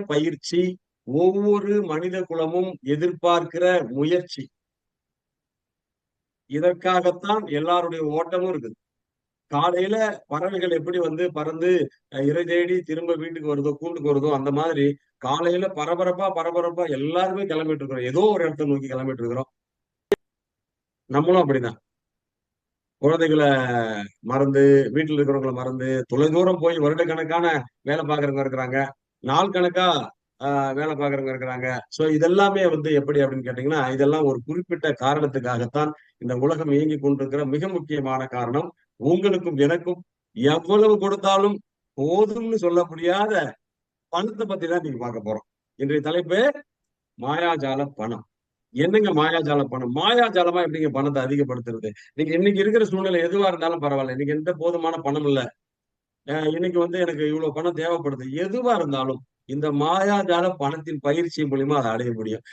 பயிற்சி ஒவ்வொரு மனித குலமும் எதிர்பார்க்கிற முயற்சி. இதற்காகத்தான் எல்லாருடைய ஓட்டமும் இருக்குது. காலையில பறவைகள் எப்படி வந்து பறந்து இறை தேடி திரும்ப வீட்டுக்கு வருதோ கூண்டுக்கு வருதோ அந்த மாதிரி காலையில பரபரப்பா பரபரப்பா எல்லாருமே கிளம்பிட்டு இருக்கிறோம். ஏதோ ஒரு இடத்த நோக்கி கிளம்பிட்டு இருக்கிறோம். நம்மளும் அப்படிதான். குழந்தைகளை மறந்து வீட்டுல இருக்கிறவங்களை மறந்து தொலைதூரம் போய் வருடக்கணக்கான வேலை பார்க்கறவங்க இருக்கிறாங்க. நாள் கணக்கா வேலை பார்க்கறவங்க இருக்கிறாங்க. சோ இதெல்லாமே வந்து எப்படி அப்படின்னு கேட்டீங்கன்னா இதெல்லாம் ஒரு குறிப்பிட்ட காரணத்துக்காகத்தான் இந்த உலகம் இயங்கி கொண்டிருக்கிற மிக முக்கியமான காரணம். உங்களுக்கும் எனக்கும் எவ்வளவு கொடுத்தாலும் போதும்னு சொல்ல முடியாத பணத்தை பத்தி தான் நீங்க பார்க்க போறோம். இன்றைய தலைப்பு மாயாஜால பணம். என்னங்க மாயாஜால பணம்? மாயாஜாலமா எப்படிங்க பணத்தை அதிகப்படுத்துறது? நீங்க இன்னைக்கு இருக்கிற சூழ்நிலை எதுவா இருந்தாலும் பரவாயில்ல. இன்னைக்கு எந்த போதுமான பணம் இல்ல. இன்னைக்கு வந்து எனக்கு இவ்வளவு பணம் தேவைப்படுது. எதுவா இருந்தாலும் இந்த மாயாஜால பணத்தின் பயிற்சி மூலியமா அதை அடைய முடியும்.